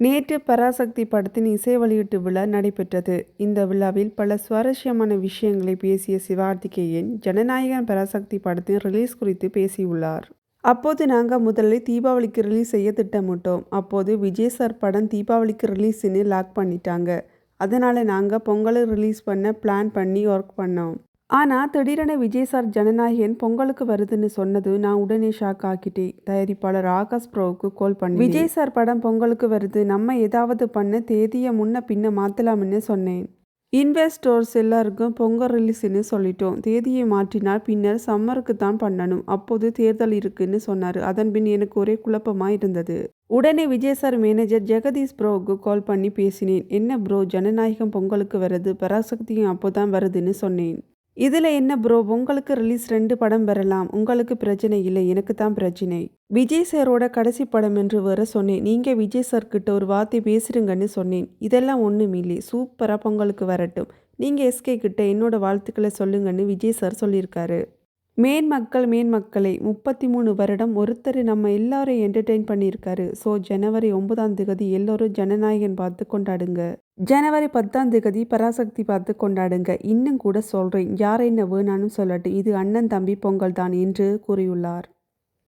நேற்று பராசக்தி படத்தின் இசை வெளியீட்டு விழா நடைபெற்றது. இந்த விழாவில் பல சுவாரஸ்யமான விஷயங்களை பேசிய சிவகார்த்திகேயன், ஜனநாயகன் பராசக்தி படத்தின் ரிலீஸ் குறித்து பேசியுள்ளார். அப்போது நாங்கள் முதலில் தீபாவளிக்கு ரிலீஸ் செய்ய திட்டமிட்டோம். அப்போது விஜய் சார் படம் தீபாவளிக்கு ரிலீஸ்னு லாக் பண்ணிட்டாங்க. அதனால் நாங்கள் பொங்கலை ரிலீஸ் பண்ண பிளான் பண்ணி ஒர்க் பண்ணோம். ஆனால் திடீரென விஜய் சார் ஜனநாயகன் பொங்கலுக்கு வருதுன்னு சொன்னது நான் உடனே ஷாக் ஆக்கிட்டேன் தயாரிப்பாளர் ஆகாஷ் ப்ரோவுக்கு கால் பண்ணி விஜய் சார் படம் பொங்கலுக்கு வருது நம்ம ஏதாவது பண்ண தேதியை முன்ன பின்ன மாற்றலாம்னு சொன்னேன். இன்வெஸ்டர்ஸ் எல்லாருக்கும் பொங்கல் ரிலீஸ்னு சொல்லிட்டோம். தேதியை மாற்றினால் பின்னர் சம்மருக்கு தான் பண்ணணும். அப்போது தேர்தல் இருக்குன்னு சொன்னார் அதன்பின் எனக்கு ஒரே குழப்பமா இருந்தது. உடனே விஜய் சார் மேனேஜர் ஜெகதீஷ் ப்ரோவுக்கு கால் பண்ணி பேசினேன். என்ன ப்ரோ ஜனநாயகம் பொங்கலுக்கு வருது பராசக்தியும் அப்போதான் வருதுன்னு சொன்னேன். இதில் என்ன ப்ரோ உங்களுக்கு ரிலீஸ் ரெண்டு படம் பெறலாம் உங்களுக்கு பிரச்சனை இல்லை எனக்கு தான் பிரச்சனை விஜய் சாரோட கடைசி படம் என்று வர சொன்னேன். நீங்கள் விஜய் சார் கிட்ட ஒரு வார்த்தை பேசிடுங்கன்னு சொன்னேன். இதெல்லாம் ஒன்றுமில்லை சூப்பராக பொங்கலுக்கு வரட்டும். நீங்கள் எஸ்கே கிட்ட என்னோட வாழ்த்துக்களை சொல்லுங்கன்னு விஜய் சார் சொல்லியிருக்காரு. மேன் மக்கள் மேன் மக்களை முப்பத்தி மூணு வருடம் ஒருத்தர் நம்ம எல்லாரையும் என்டர்டெயின் பண்ணியிருக்காரு. ஸோ ஜனவரி ஒன்பதாம் திகதி எல்லோரும் ஜனநாயகன் பார்த்து கொண்டாடுங்க. ஜனவரி பத்தாம் தேதி பராசக்தி பார்த்து கொண்டாடுங்க. இன்னும் கூட சொல்றேன் யார் என்ன வேணாலும் சொல்லட்டும் இது அண்ணன் தம்பி பொங்கல் தான் என்று கூறியுள்ளார்.